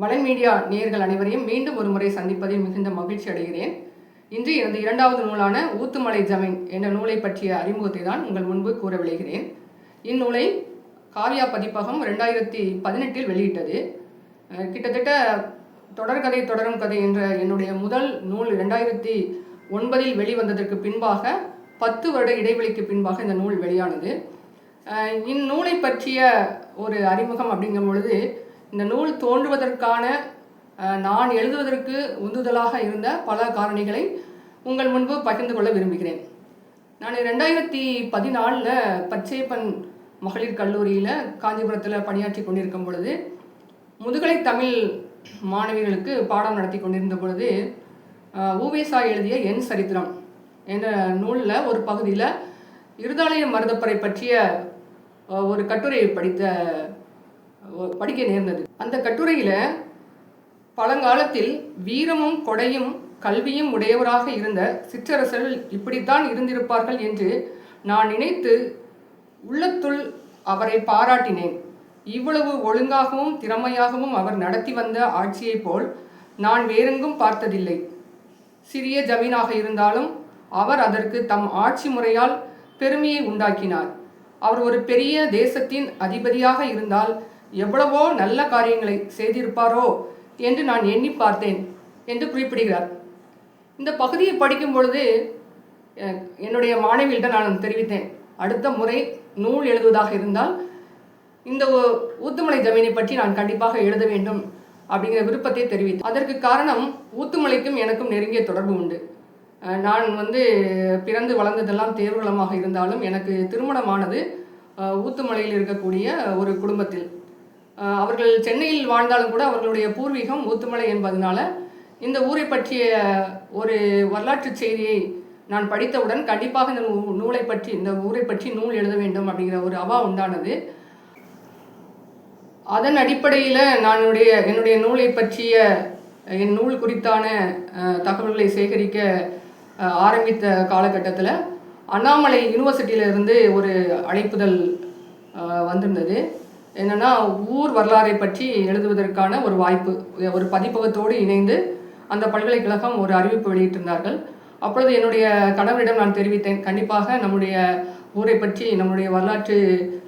வலை மீடியா நேயர்கள் அனைவரையும் மீண்டும் ஒரு முறை சந்திப்பதில் மிகுந்த மகிழ்ச்சி அடைகிறேன். இன்று எனது இரண்டாவது நூலான ஊத்துமலை ஜமீன் என்ற நூலை பற்றிய அறிமுகத்தை தான் உங்கள் முன்பு கூற விளைகிறேன் இந்நூலை காவியா பதிப்பகம் ரெண்டாயிரத்தி பதினெட்டில் வெளியிட்டது. கிட்டத்தட்ட தொடர்கதை தொடரும் கதை என்ற என்னுடைய முதல் நூல் ரெண்டாயிரத்தி ஒன்பதில் வெளிவந்ததற்கு பின்பாக பத்து வருட இடைவெளிக்கு பின்பாக இந்த நூல் வெளியானது. இந்நூலை பற்றிய ஒரு அறிமுகம் அப்படிங்கும் பொழுது இந்த நூல் தோன்றுவதற்கான நான் எழுதுவதற்கு உந்துதலாக இருந்த பல காரணிகளை உங்கள் முன்பு பகிர்ந்து கொள்ள விரும்புகிறேன். நான் ரெண்டாயிரத்தி பதினாலில் பச்சைப்பன் மகளிர் கல்லூரியில் காஞ்சிபுரத்தில் பணியாற்றி கொண்டிருக்கும் பொழுது முதுகலை தமிழ் மாணவிகளுக்கு பாடம் நடத்தி கொண்டிருந்த பொழுது அஹ், எழுதிய என் சரித்திரம் என்ற நூலில் ஒரு பகுதியில் இருதாலய மருதப்பரை பற்றிய ஒரு கட்டுரையை படித்த படிக்க நேர்ந்தது. அந்த கட்டுரையில் பழங்காலத்தில் வீரமும் கொடையும் கல்வியும் உடையவராக இருந்த சிற்றரசர்கள் இப்படித்தான் இருந்திருப்பார்கள் என்று நான் நினைத்து உள்ளத்துள் அவரை பாராட்டினேன். இவ்வளவு ஒழுங்காகவும் திறமையாகவும் அவர் நடத்தி வந்த ஆட்சியைப் போல் நான் வேறெங்கும் பார்த்ததில்லை. சிறிய ஜமீனாக இருந்தாலும் அவர் அதற்கு தம் ஆட்சி முறையால் பெருமையை உண்டாக்கினார். அவர் ஒரு பெரிய தேசத்தின் அதிபதியாக இருந்தால் எவ்வளவோ நல்ல காரியங்களை செய்திருப்பாரோ என்று நான் எண்ணி பார்த்தேன் என்று குறிப்பிடுகிறார். இந்த பகுதியை படிக்கும் பொழுது என்னுடைய மாணவியிடம் நான் தெரிவித்தேன். அடுத்த முறை நூல் எழுதுவதாக இருந்தால் இந்த ஊத்துமலை ஜமீனை பற்றி நான் கண்டிப்பாக எழுத வேண்டும் அப்படிங்கிற விருப்பத்தை தெரிவித்தேன். அதற்கு காரணம் ஊத்துமலைக்கும் எனக்கும் நெருங்கிய தொடர்பு உண்டு. நான் வந்து பிறந்து வளர்ந்ததெல்லாம் தேர்வுகளமாக இருந்தாலும் எனக்கு திருமணமானது ஊத்துமலையில் இருக்கக்கூடிய ஒரு குடும்பத்தில். அவர்கள் சென்னையில் வாழ்ந்தாலும் கூட அவர்களுடைய பூர்வீகம் ஊத்துமலை என்பதனால இந்த ஊரை பற்றிய ஒரு வரலாற்று செய்தியை நான் படித்தவுடன் கண்டிப்பாக இந்த நூலை பற்றி இந்த ஊரை பற்றி நூல் எழுத வேண்டும் அப்படிங்கிற ஒரு அவா உண்டானது. அதன் அடிப்படையில் நானுடைய என்னுடைய நூலை பற்றிய என் நூல் குறித்தான தகவல்களை சேகரிக்க ஆரம்பித்த காலகட்டத்தில் அண்ணாமலை யூனிவர்சிட்டியிலிருந்து ஒரு அழைப்புதல் வந்திருந்தது. என்னென்னா ஊர் வரலாறை பற்றி எழுதுவதற்கான ஒரு வாய்ப்பு ஒரு பதிப்பகத்தோடு இணைந்து அந்த பல்கலைக்கழகம் ஒரு அறிவிப்பு வெளியிட்டிருந்தார்கள். அப்பொழுது என்னுடைய கணவரிடம் நான் தெரிவித்தேன் கண்டிப்பாக நம்முடைய ஊரை பற்றி நம்முடைய வரலாற்று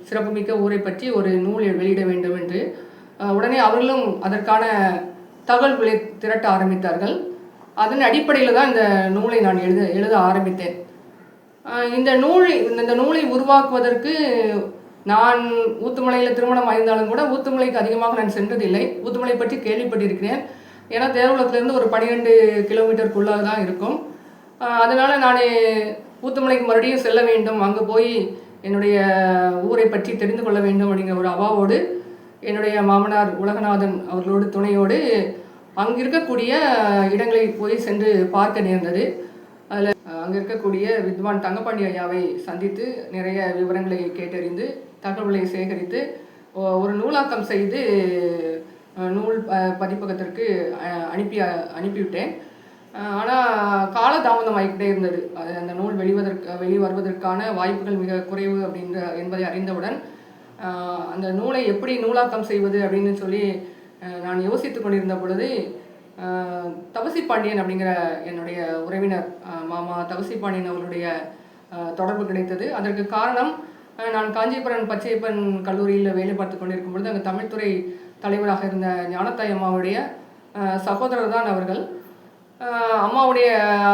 சிறப்புமிக்க ஊரை பற்றி ஒரு நூல் வெளியிட வேண்டும் என்று. உடனே அவர்களும் அதற்கான தகவல்களை திரட்ட ஆரம்பித்தார்கள். அதன் அடிப்படையில் தான் இந்த நூலை நான் எழுத எழுத ஆரம்பித்தேன். இந்த நூலை இந்த நூலை உருவாக்குவதற்கு நான் ஊத்துமலையில் திருமணம் ஆயிருந்தாலும் கூட ஊத்துமலைக்கு அதிகமாக நான் சென்றதில்லை. ஊத்துமலை பற்றி கேள்விப்பட்டிருக்கிறேன். ஏன்னா தேவகுளத்துலேருந்து ஒரு பன்னிரெண்டு கிலோமீட்டருக்குள்ளாக தான் இருக்கும். அதனால் நான் ஊத்துமலைக்கு மறுபடியும் செல்ல வேண்டும். அங்கே போய் என்னுடைய ஊரை பற்றி தெரிந்து கொள்ள வேண்டும் அப்படிங்கிற ஒரு அவாவோடு என்னுடைய மாமனார் உலகநாதன் அவர்களோடு துணையோடு அங்கிருக்கக்கூடிய இடங்களை போய் சென்று பார்க்க நேர்ந்தது. அதில் அங்கே இருக்கக்கூடிய வித்வான் தங்கப்பாண்டி ஐயாவை சந்தித்து நிறைய விவரங்களை கேட்டறிந்து தகவல்களை சேகரித்து ஒரு நூலாக்கம் செய்து நூல் பதிப்பகத்திற்கு அனுப்பி அனுப்பிவிட்டேன். ஆனால் காலதாமதம் ஆகிக்கிட்டே இருந்தது. அது அந்த நூல் வெளிவதற்கு வெளிவருவதற்கான வாய்ப்புகள் மிக குறைவு அப்படின்ற என்பதை அறிந்தவுடன் அந்த நூலை எப்படி நூலாக்கம் செய்வது அப்படின்னு சொல்லி நான் யோசித்து கொண்டிருந்த பொழுது அஹ், தவசி பாண்டியன் அப்படிங்கிற என்னுடைய உறவினர் மாமா தவசி பாண்டியன் அவருடைய தொடர்பு கிடைத்தது. அதற்கு காரணம் நான் காஞ்சிபுரம் பச்சையப்பன் கல்லூரியில் வேலை பார்த்து கொண்டிருக்கும் பொழுது அங்கே தமிழ்துறை தலைவராக இருந்த ஞானத்தாய் அம்மாவுடைய சகோதரர் தான் அவர்கள். அம்மாவுடைய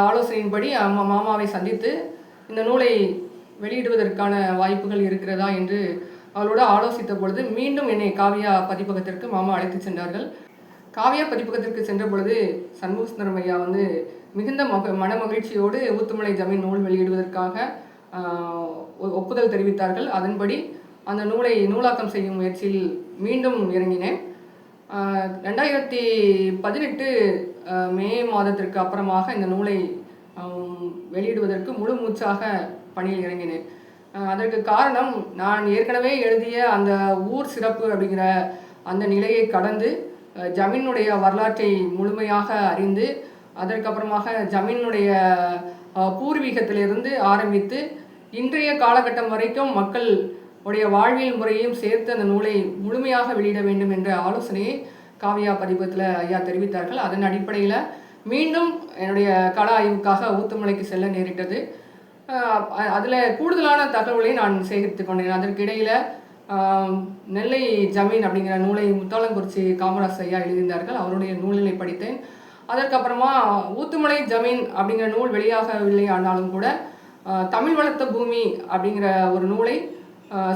ஆலோசனையின்படி அம்மா மாமாவை சந்தித்து இந்த நூலை வெளியிடுவதற்கான வாய்ப்புகள் இருக்கிறதா என்று அவளோடு ஆலோசித்த பொழுது மீண்டும் என்னை காவியா பதிப்பகத்திற்கு மாமா அழைத்து சென்றார்கள். காவியா பதிப்பகத்திற்கு சென்ற பொழுது சண்முக சுந்தரம் ஐயா வந்து மிகுந்த மக மன மகிழ்ச்சியோடு ஊத்துமலை ஜமீன் நூல் வெளியிடுவதற்காக ஒ- ஒப்புதல் தெரிவித்தார்கள். அதன்படி அந்த நூலை நூலாக்கம் செய்யும் முயற்சியில் மீண்டும் இறங்கினேன். ரெண்டாயிரத்தி பதினெட்டு மே மாதத்திற்கு அப்புறமாக இந்த நூலை வெளியிடுவதற்கு முழு மூச்சாக பணியில் இறங்கினேன். அதற்கு காரணம் நான் ஏற்கனவே எழுதிய அந்த ஊர் சிறப்பு அப்படிங்கிற அந்த நிலையை கடந்து ஜமீனுடைய வரலாற்றை முழுமையாக அறிந்து அதற்கப்புறமாக ஜமீனுடைய பூர்வீகத்திலிருந்து ஆரம்பித்து இன்றைய காலகட்டம் வரைக்கும் மக்கள் உடைய வாழ்வியல் முறையையும் சேர்த்து அந்த நூலை முழுமையாக வெளியிட வேண்டும் என்ற ஆலோசனையை காவியா பதிப்பத்தில் ஐயா தெரிவித்தார்கள். அதன் அடிப்படையில் மீண்டும் என்னுடைய கள ஆய்வுக்காக ஊத்துமலைக்கு செல்ல நேரிட்டது. அதில் கூடுதலான தகவலை நான் சேகரித்து கொண்டேன். அதற்கிடையில் நெல்லை ஜமீன் அப்படிங்கிற நூலை முத்தாளங்குறிச்சி காமராஜ் ஐயா எழுதியிருந்தார்கள். அவருடைய நூலினை படித்தேன். அதற்கப்புறமா ஊத்துமலை ஜமீன் அப்படிங்கிற நூல் வெளியாகவில்லை ஆனாலும் கூட தமிழ் வளர்த்த பூமி அப்படிங்கிற ஒரு நூலை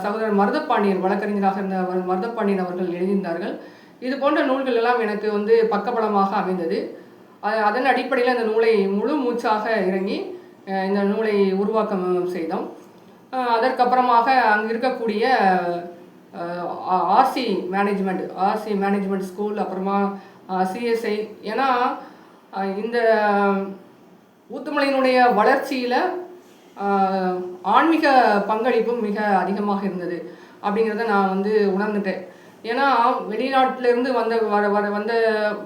சகோதரர் மருதப்பாண்டியன் வழக்கறிஞராக இருந்த மருதப்பாண்டியன் அவர்கள் எழுதியிருந்தார்கள். இது போன்ற நூல்கள் எல்லாம் எனக்கு வந்து பக்கபலமாக அமைந்தது. அதன் அடிப்படையில் அந்த நூலை முழு மூச்சாக இறங்கி இந்த நூலை உருவாக்கம் செய்தோம். அதற்கப்புறமாக அங்கே இருக்கக்கூடிய RC management RC management school அப்புறமா சிஎஸ்ஐ ஏன்னா இந்த ஊத்துமலையினுடைய வளர்ச்சியில் ஆன்மீக பங்களிப்பும் மிக அதிகமாக இருந்தது அப்படிங்கிறத நான் வந்து உணர்ந்துட்டேன். ஏன்னா வெளிநாட்டிலிருந்து வந்த வர வர வந்த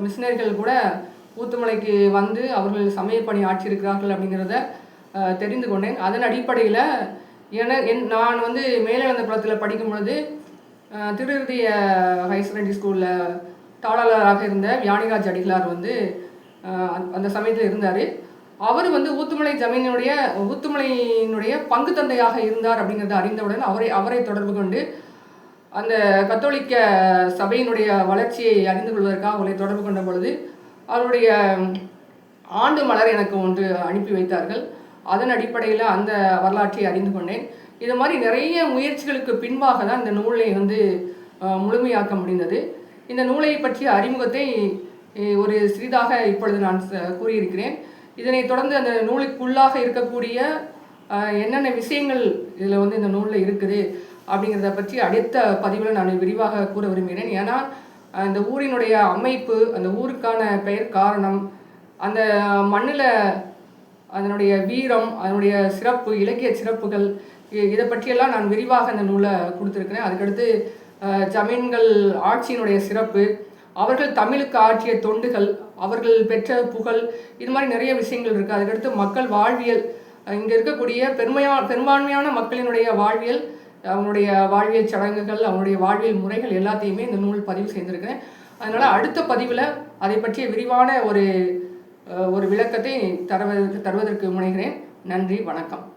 மிஷினரிகள் கூட ஊத்துமலைக்கு வந்து அவர்கள் சமயப்பணி ஆற்றியிருக்கிறார்கள் அப்படிங்கிறத தெரிந்து கொண்டேன். அதன் அடிப்படையில் என என் நான் வந்து மேலிழந்த குளத்தில் படிக்கும் பொழுது திருவிருதிய ஹையர் செகண்டரி ஸ்கூலில் தாளாளராக இருந்த யானிராஜ் அடிகளார் வந்து அந்த- அந்த சமயத்தில் இருந்தார். அவர் வந்து ஊத்துமலை ஜமீனுடைய ஊத்துமலையினுடைய பங்கு தந்தையாக இருந்தார் அப்படிங்கிறத அறிந்தவுடன் அவரை அவரை தொடர்பு கொண்டு அந்த கத்தோலிக்க சபையினுடைய வளர்ச்சியை அறிந்து கொள்வதற்காக அவரை தொடர்பு கொண்ட பொழுது அவருடைய ஆண்டு மலர் எனக்கு ஒன்று அனுப்பி வைத்தார்கள். அதன் அடிப்படையில் அந்த வரலாற்றை அறிந்து கொண்டேன். இது மாதிரி நிறைய முயற்சிகளுக்கு பின்பாக தான் இந்த நூலை வந்து முழுமையாக்க முடிந்தது. இந்த நூலை பற்றிய அறிமுகத்தை ஒரு சிறிதாக இப்பொழுது நான் ச- கூறியிருக்கிறேன். இதனைத் தொடர்ந்து அந்த நூலுக்குள்ளாக இருக்கக்கூடிய என்னென்ன விஷயங்கள் இதில் வந்து இந்த நூலில் இருக்குது அப்படிங்கிறத பற்றி அடுத்த பதிவில் நான் விரிவாக கூற விரும்புகிறேன். ஏன்னா அந்த இந்த ஊரினுடைய அமைப்பு அந்த ஊருக்கான பெயர் காரணம் அந்த மண்ணில் அதனுடைய வீரம் அதனுடைய சிறப்பு இலக்கிய சிறப்புகள் இ- இதை பற்றியெல்லாம் நான் விரிவாக அந்த நூலை கொடுத்துருக்கிறேன். அதுக்கடுத்து ஜமீன்கள் ஆட்சியினுடைய சிறப்பு அவர்கள் தமிழுக்கு ஆற்றிய தொண்டுகள் அவர்கள் பெற்ற புகழ் இது மாதிரி நிறைய விஷயங்கள் இருக்குது அதுக்கடுத்து மக்கள் வாழ்வியல் இங்கே இருக்கக்கூடிய பெருமையா பெரும்பான்மையான மக்களினுடைய வாழ்வியல் அவங்களுடைய வாழ்வியல் சடங்குகள் அவங்களுடைய வாழ்வியல் முறைகள் எல்லாத்தையுமே இந்த நூல் பதிவு செய்திருக்கிறேன். அதனால் அடுத்த பதிவில் அதை பற்றிய விரிவான ஒரு ஒரு விளக்கத்தை தருவதற்கு தருவதற்கு முனைகிறேன். நன்றி வணக்கம்.